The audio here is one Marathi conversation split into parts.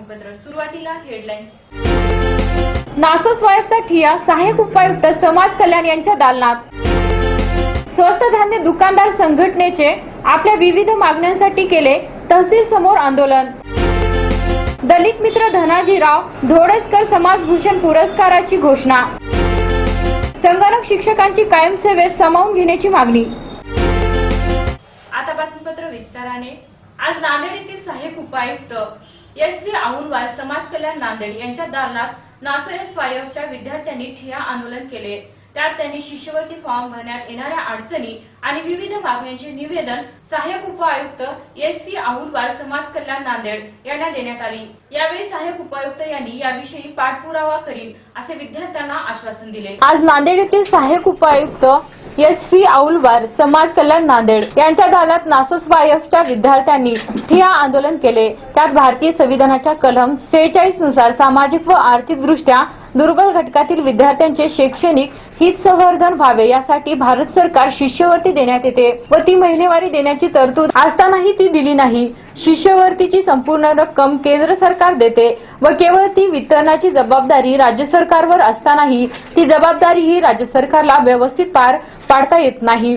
बातमीपत्र सुरुवातीला हेडलाईन नासो स्वायत्त ठिया सहाय्यक उपायुक्त समाज कल्याण यांच्या दालनात. स्वस्त धान्य दुकानदार संघटनेचे आपल्या विविध मागण्यांसाठी केले तहसील समोर आंदोलन. दलित मित्र धनाजीराव धोडजकर समाजभूषण पुरस्काराची घोषणा. संगणक शिक्षकांची कायमसेवेत सामावून घेण्याची मागणी. आता बातमीपत्र विस्ताराने. आज नांदेड येथील सहाय्यक उपायुक्त एस व्ही आहुलवार समाज कल्याण नांदेड यांच्या दालनात नासो एस विद्यार्थ्यांनी ठिया आंदोलन केले. त्यात त्यांनी शिष्यवृत्ती फॉर्म भरण्यात येणाऱ्या अडचणी आणि विविध मागण्यांचे निवेदन सहाय्यक उपायुक्त एस व्ही आहुलवार समाज कल्याण नांदेड यांना देण्यात आली. यावेळी सहाय्यक उपायुक्त यांनी याविषयी पाठपुरावा करील असे विद्यार्थ्यांना आश्वासन दिले. आज नांदेड येथील सहाय्यक उपायुक्त एस पी औलवार समाज कल्याण नांदेड यांच्या दालनात नासोस्वायफच्या विद्यार्थ्यांनी ठिया आंदोलन केले. त्यात भारतीय संविधानाच्या कलम सेहेचाळीसनुसार सामाजिक व आर्थिकदृष्ट्या दुर्बल घटकातील विद्यार्थ्यांचे शैक्षणिक हित संवर्धन व्हावे यासाठी भारत सरकार शिष्यवृत्ती देण्यात येते व ती महिनेवारी देण्याची तरतूद असतानाही ती दिली नाही. शिष्यवृत्तीची संपूर्ण रक्कम केंद्र सरकार देते व केवळ ती वितरणाची जबाबदारी राज्य सरकारवर असतानाही ती जबाबदारी ही राज्य सरकारला व्यवस्थित पार पाडता येत नाही.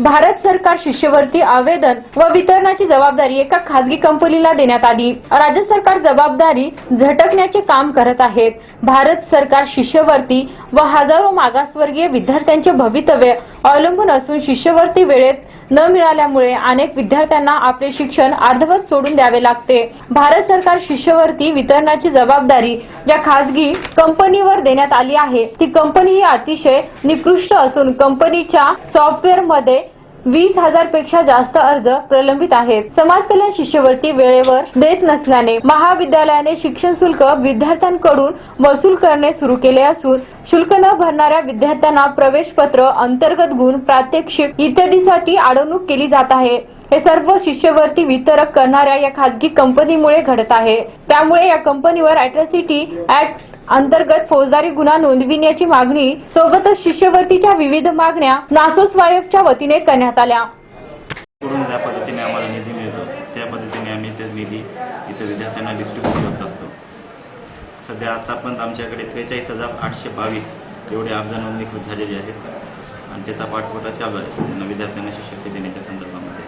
भारत सरकार शिष्यवृत्ती आवेदन व वितरणाची जबाबदारी एका खासगी कंपनीला देण्यात आली. राज्य सरकार जबाबदारी झटकण्याचे काम करत आहेत भारत सरकार शिष्यवृत्ती व हजारो मागासवर्गीय विद्यार्थ्यांचे भवितव्य अवलंबून असून शिष्यवृत्ती वेळेत न मिळाल्यामुळे अनेक विद्यार्थ्यांना आपले शिक्षण अर्धवट सोडून द्यावे लागते. भारत सरकार शिष्यवृत्ती वितरणाची जबाबदारी ज्या खासगी कंपनीवर देण्यात आली आहे ती कंपनी ही अतिशय निकृष्ट असून कंपनीच्या सॉफ्टवेअरमध्ये वीस हजारपेक्षा जास्त अर्ज प्रलंबित आहेत. समाज कल्याण शिष्यवृत्ती वेळेवर देत नसल्याने महाविद्यालयाने शिक्षण शुल्क विद्यार्थ्यांकडून वसूल करणे सुरू केले असून शुल्क न भरणाऱ्या विद्यार्थ्यांना प्रवेश पत्र अंतर्गत गुण प्रात्यक्षिक इत्यादीसाठी अडवणूक केली जात आहे. हे सर्व शिष्यवृत्ती वितरक करणाऱ्या या खासगी कंपनीमुळे घडत आहे. त्यामुळे या कंपनीवर अॅट्रॉसिटी ऍक्ट अंतर्गत फौजदारी गुन्हा नोंदविण्याची मागणी सोबतच शिष्यवृत्तीच्या विविध मागण्या नासोस्वायफच्या वतीने करण्यात आल्या. करून ज्या पद्धतीने आम्हाला निधी मिळतो त्या पद्धतीने आम्ही ते निधी इथे विद्यार्थ्यांना डिस्ट्रीब्यूट करत असतो. सध्या आतापर्यंत आमच्याकडे त्रेचाळीस हजार आठशे बावीस एवढे अर्ज नोंदणीकृत झालेले आहेत. आणि त्याचा पाठपुरा चालू आहे. त्यांना विद्यार्थ्यांना शिष्यवृत्ती देण्याच्या संदर्भामध्ये.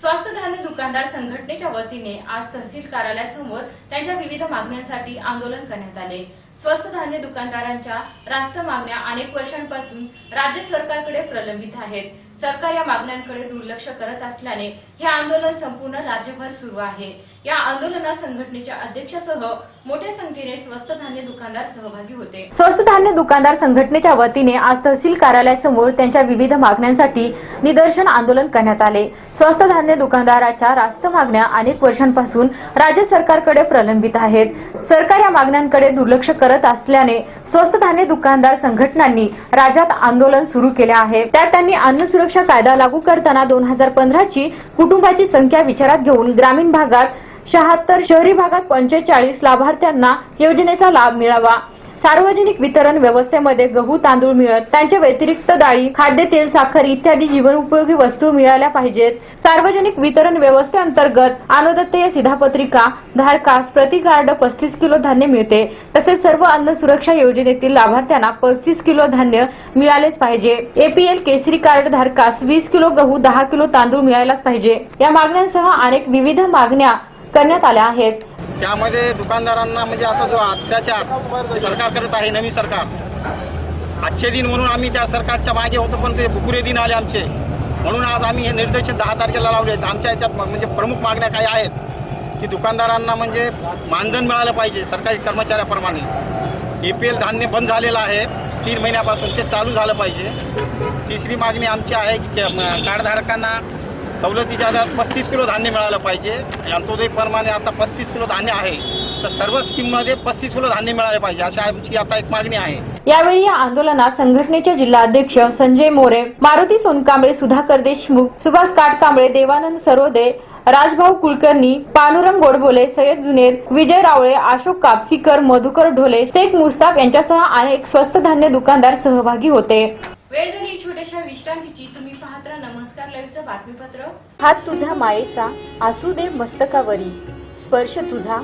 स्वस्त धान्य दुकानदार संघटनेच्या वतीने आज तहसील कार्यालयासमोर त्यांच्या विविध मागण्यांसाठी आंदोलन करण्यात आले. स्वस्त धान्य दुकानदारांच्या रास्त मागण्या अनेक वर्षांपासून राज्य सरकारकडे प्रलंबित आहेत. सरकार या मागण्यांकडे दुर्लक्ष करत असल्याने हे आंदोलन संपूर्ण राज्यभर सुरू आहे. या आंदोलनात संघटनेच्या अध्यक्षासह मोठ्या संख्येने स्वस्त धान्य दुकानदार सहभागी होते. स्वस्त धान्य दुकानदार संघटनेच्या वतीने आज तहसील कार्यालयासमोर त्यांच्या विविध मागण्यांसाठी निदर्शन आंदोलन करण्यात आले. स्वस्त धान्य दुकानदाराच्या रास्त मागण्या अनेक वर्षांपासून राज्य सरकारकडे प्रलंबित आहेत. सरकार या मागण्यांकडे दुर्लक्ष करत असल्याने स्वस्त धान्य दुकानदार संघटनांनी राज्यात आंदोलन सुरू केले आहे. त्यात त्यांनी अन्न सुरक्षा कायदा लागू करताना दोन हजार पंधराची कुटुंबाची संख्या विचारात घेऊन ग्रामीण भागात शहात्तर शहरी भागात पंचेचाळीस लाभार्थ्यांना योजनेचा लाभ मिळावा. सार्वजनिक वितरण व्यवस्थेमध्ये गहू तांदूळ मिळत त्यांच्या व्यतिरिक्त डाळी खाद्यतेल साखर इत्यादी जीवनोपयोगी वस्तू मिळाल्या पाहिजेत. सार्वजनिक वितरण व्यवस्थेअंतर्गत अनुदत्तेय सिधापत्रिका धारकास प्रति कार्ड पस्तीस किलो धान्य मिळते. तसेच सर्व अन्न सुरक्षा योजनेतील लाभार्थ्यांना पस्तीस किलो धान्य मिळालेच पाहिजे. एपीएल केसरी कार्ड धारकास वीस किलो गहू दहा किलो तांदूळ मिळायलाच पाहिजे. या मागण्यांसह अनेक विविध मागण्या करण्यात आल्या आहेत. त्यामध्ये दुकानदारांना म्हणजे असा जो अत्याचार सरकार करत आहे नवीन सरकार. आजचे दिन म्हणून आम्ही त्या सरकारच्या मागे होतो पण ते बुकुरे दिन आले आमचे. म्हणून आज आम्ही हे निर्देश दहा तारखेला लावले आहेत. आमच्या याच्यात म्हणजे प्रमुख मागण्या काय आहेत की दुकानदारांना म्हणजे मानधन मिळालं पाहिजे सरकारी कर्मचाऱ्याप्रमाणे. ए पी एल धान्य बंद झालेलं आहे. तीन महिन्यापासून ते चालू झालं पाहिजे. तिसरी मागणी आमची आहे की कार्डधारकांना सवलतीच्या आधारात पस्तीस किलो धान्य मिळालं पाहिजे. अंत्योदयप्रमाणे आता पस्तीस किलो धान्य आहे. तर सर्व स्कीममध्ये पस्तीस किलो धान्य मिळाले पाहिजे अशी आमची आता एक मागणी आहे. यावेळी या आंदोलनात संघटनेचे जिल्हाध्यक्ष संजय मोरे मारुती सोनकांबळे सुधाकर देशमुख सुभाष काटकांबळे देवानंद सरोदे राजभाऊ कुलकर्णी पानुरंग गोडबोले सय्यद जुनेद विजय रावळे अशोक कापसीकर मधुकर ढोले शेख मुस्ताफ यांच्यासह अनेक स्वस्त धान्य दुकानदार सहभागी होते. वेळ झाली छोट्याशा विश्रांतीची तुम्ही पाहत राहा नमस्कार लाईव्हचं बातमीपत्र. हात तुझ्या मायेचा असू दे मस्तकावरी स्पर्श तुझा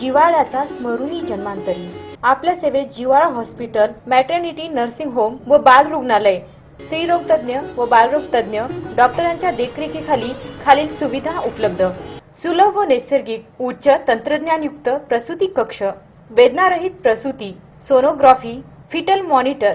जिवाळ्याचा स्मरुणी जन्मांतरी. आपल्या सेवेत जिवाळा हॉस्पिटल मॅटर्निटी नर्सिंग होम व बाल रुग्णालय. स्त्रीरोग तज्ञ व बालरोग तज्ञ डॉक्टरांच्या देखरेखीखाली खालील सुविधा उपलब्ध. सुलभ व नैसर्गिक उच्च तंत्रज्ञानयुक्त प्रसूती कक्ष वेदनारहित प्रसूती सोनोग्राफी फिटल मॉनिटर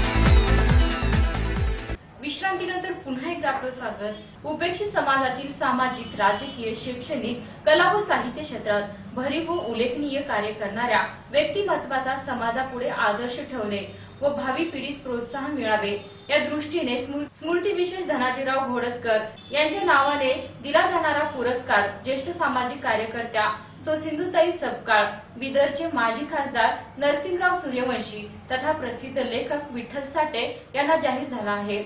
उपेक्षित समाजातील सामाजिक राजकीय शैक्षणिक कला व साहित्य क्षेत्रात भरीव व उल्लेखनीय कार्य करणाऱ्या व्यक्तिमत्वाचा समाजापुढे आदर्श ठेवणे व भावी पिढीस प्रोत्साहन मिळावे या दृष्टीने स्मृतिविशेष धनाजीराव घोडसकर यांच्या नावाने दिला जाणारा पुरस्कार ज्येष्ठ सामाजिक कार्यकर्त्या सो सिंधुताई सपकाळ बिदरचे माजी खासदार नरसिंहराव सूर्यवंशी तथा प्रसिद्ध लेखक विठ्ठल साठे यांना जाहीर झाला आहे.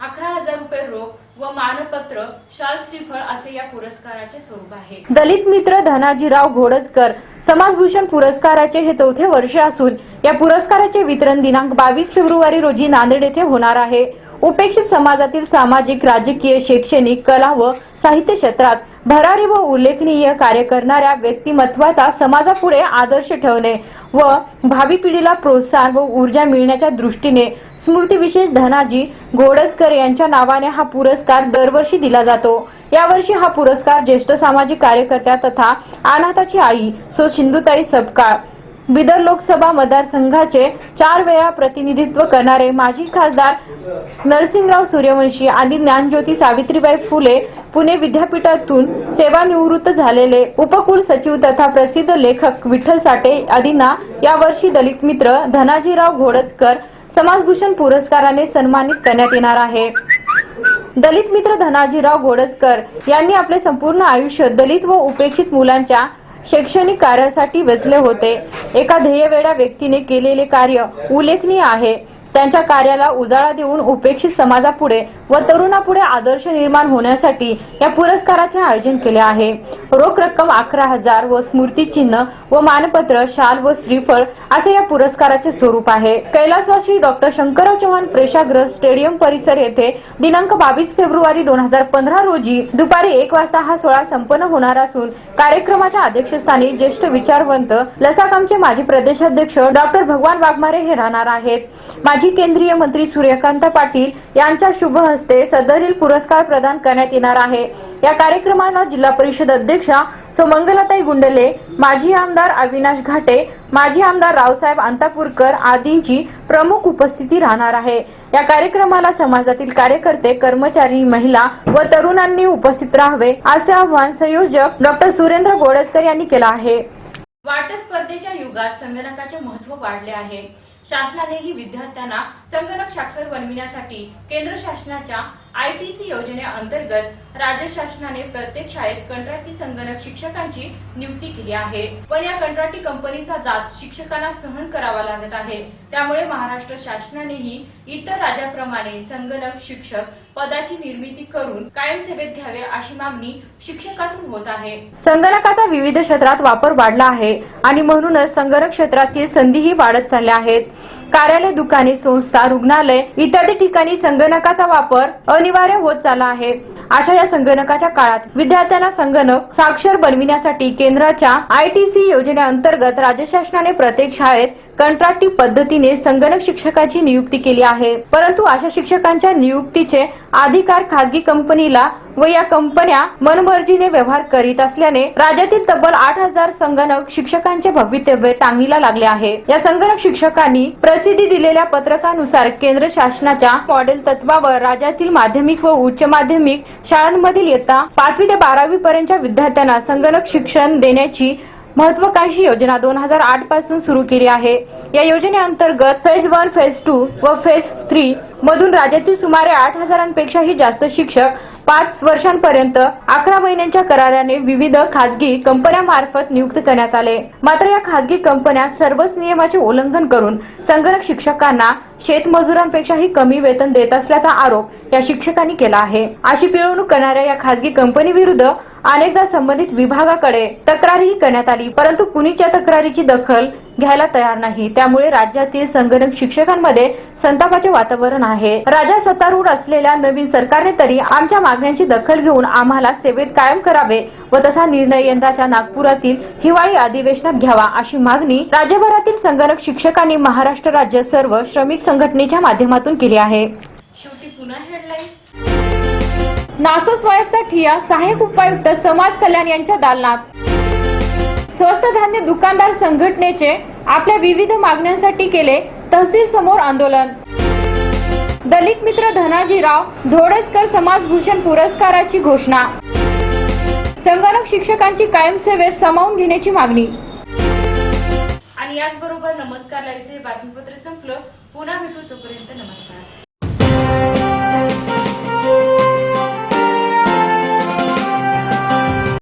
अकरा हजार रुपये रोख व मानपत्र शाल श्रीफळ असे या पुरस्काराचे स्वरूप आहे. दलित मित्र धनाजीराव घोडजकर समाजभूषण पुरस्काराचे हे चौथे वर्ष असून या पुरस्काराचे वितरण दिनांक बावीस फेब्रुवारी रोजी नांदेड येथे होणार आहे. उपेक्षित समाजातील सामाजिक राजकीय शैक्षणिक कला व साहित्य क्षेत्रात भरारी व उल्लेखनीय कार्य करणाऱ्या व्यक्तिमत्वाचा समाजापुढे आदर्श ठेवणे व भावी पिढीला प्रोत्साहन व ऊर्जा मिळण्याच्या दृष्टीने स्मृतिविशेष धनाजी घोडजकर यांच्या नावाने हा पुरस्कार दरवर्षी दिला जातो. यावर्षी हा पुरस्कार ज्येष्ठ सामाजिक कार्यकर्त्या तथा अनाथाची आई सो सिंधुताई सपकाळ बिदर लोकसभा मतदारसंघाचे चार वेळा प्रतिनिधित्व करणारे माजी खासदार नरसिंहराव सूर्यवंशी आणि ज्ञानज्योती सावित्रीबाई फुले पुणे विद्यापीठातून सेवानिवृत्त झालेले उपकुल सचिव तथा प्रसिद्ध लेखक विठ्ठल साठे आदींना यावर्षी दलित मित्र धनाजीराव घोडजकर समाजभूषण पुरस्काराने सन्मानित करण्यात येणार आहे. दलित मित्र धनाजीराव घोडजकर यांनी आपले संपूर्ण आयुष्य दलित व उपेक्षित मुलांच्या शैक्षणिक कार्यासाठी वेचले होते. एका ध्येयवेळा व्यक्तीने केलेले कार्य उल्लेखनीय आहे. त्यांच्या कार्याला उजाळा देऊन उपेक्षित समाजापुढे व तरुणापुढे आदर्श निर्माण होण्यासाठी या पुरस्काराचे आयोजन केले आहे. रोख रक्कम अकरा हजार व स्मृतिचिन्ह व मानपत्र शाल व श्रीफळ असे या पुरस्काराचे स्वरूप आहे. कैलासवासी डॉक्टर शंकरराव चव्हाण प्रेक्षागृह स्टेडियम परिसर येथे दिनांक बावीस फेब्रुवारी दोन हजार पंधरा रोजी दुपारी एक वाजता हा सोहळा संपन्न होणार असून कार्यक्रमाच्या अध्यक्षस्थानी ज्येष्ठ विचारवंत लसाकामचे माजी प्रदेशाध्यक्ष डॉक्टर भगवान वाघमारे हे राहणार आहेत. माजी केंद्रीय मंत्री सूर्यकांत पाटील यांच्या शुभ हस्ते सदरील पुरस्कार प्रदान करण्यात येणार आहे. या कार्यक्रमाला जिल्हा परिषद अध्यक्षा सुमंगलाताई गुंडले माजी आमदार अविनाश घाटे माजी आमदार रावसाहेब अंतापूरकर आदींची प्रमुख उपस्थिती राहणार आहे. या कार्यक्रमाला समाजातील कार्यकर्ते कर्मचारी महिला व तरुणांनी उपस्थित राहावे असे आवाहन संयोजक डॉक्टर सुरेंद्र गोडजकर यांनी केलं आहे. वाटत स्पर्धेच्या युगात संगणकाचे महत्त्व वाढले आहे. शासनानेही विद्यार्थ्यांना संगणक साक्षर बनविण्यासाठी केंद्र शासनाच्या आयटीसी योजनेअंतर्गत राज्य शासनाने प्रत्येक शाळेत कंत्राटी संगणक शिक्षकांची नियुक्ती केली आहे. पण या कंत्राटी कंपनीचा जाच शिक्षकांना सहन करावा लागत आहे. त्यामुळे महाराष्ट्र शासनानेही इतर राज्याप्रमाणे संगणक शिक्षक पदाची निर्मिती करून कायम सेवेत घ्यावे अशी मागणी शिक्षकातून होत आहे. संगणकाचा विविध क्षेत्रात वापर वाढला आहे आणि म्हणूनच संगणक क्षेत्रातील संधीही वाढत चालल्या आहेत. कार्यालय दुकाने संस्था रुग्णालय इत्यादी ठिकाणी संगणकाचा वापर अनिवार्य होत चालला आहे. अशा या संगणकाच्या काळात विद्यार्थ्यांना संगणक साक्षर बनविण्यासाठी केंद्राच्या आयटीसी योजनेअंतर्गत राज्य शासनाने प्रत्येक शाळेत कंत्राटी पद्धतीने संगणक शिक्षकाची नियुक्ती केली आहे. परंतु अशा शिक्षकांच्या नियुक्तीचे अधिकार खाजगी कंपनीला व या कंपन्या मनमर्जीने व्यवहार करीत असल्याने राज्यातील तब्बल आठ हजार संगणक शिक्षकांचे भवितव्य टांगणीला लागले आहे. या संगणक शिक्षकांनी प्रसिद्धी दिलेल्या पत्रकानुसार केंद्र शासनाच्या मॉडेल तत्वावर राज्यातील माध्यमिक व उच्च माध्यमिक शाळांमधील येता पाचवी ते बारावी पर्यंतच्या विद्यार्थ्यांना संगणक शिक्षण देण्याची महत्वाकांक्षी योजना दोन हजार आठपासून सुरू केली आहे. या योजनेअंतर्गत फेज वन फेज टू व फेज थ्री मधून राज्यातील सुमारे आठ हजारांपेक्षाही जास्त शिक्षक पाच वर्षांपर्यंत अकरा महिन्यांच्या कराराने विविध खाजगी कंपन्यांमार्फत नियुक्त करण्यात आले. मात्र या खाजगी कंपन्या सर्वच नियमाचे उल्लंघन करून संगणक शिक्षकांना शेतमजुरांपेक्षाही कमी वेतन देत असल्याचा आरोप या शिक्षकांनी केला आहे. अशी पिळवणूक करणाऱ्या या खाजगी कंपनीविरुद्ध अनेकदा संबंधित विभागाकडे तक्रारही करण्यात आली परंतु कुणीच्या तक्रारीची दखल घ्यायला तयार नाही. त्यामुळे राज्यातील संगणक शिक्षकांमध्ये संतापाचे वातावरण आहे. राजा सत्तारूढ असलेल्या नवीन सरकारने तरी आमच्या मागण्यांची दखल घेऊन आम्हाला सेवेत कायम करावे व तसा निर्णय यंदाच्या नागपुरातील हिवाळी अधिवेशनात घ्यावा अशी मागणी राज्यभरातील संगणक शिक्षकांनी महाराष्ट्र राज्य सर्व श्रमिक संघटनेच्या माध्यमातून केली आहे. नासो स्वायत्त ठिया सहाय्यक उपायुक्त समाज कल्याण यांच्या दालनात. स्वस्त धान्य दुकानदार संघटनेचे आपल्या विविध मागण्यांसाठी केले तहसील समोर आंदोलन. दलित मित्र धनाजीराव धोडजकर समाजभूषण पुरस्काराची घोषणा. संगणक शिक्षकांची कायम सेवेत सामावून घेण्याची मागणी. आणि याचबरोबर नमस्कार लाईव्हचे बातमीपत्र संपलं. पुन्हा भेटू तोपर्यंत नमस्कार.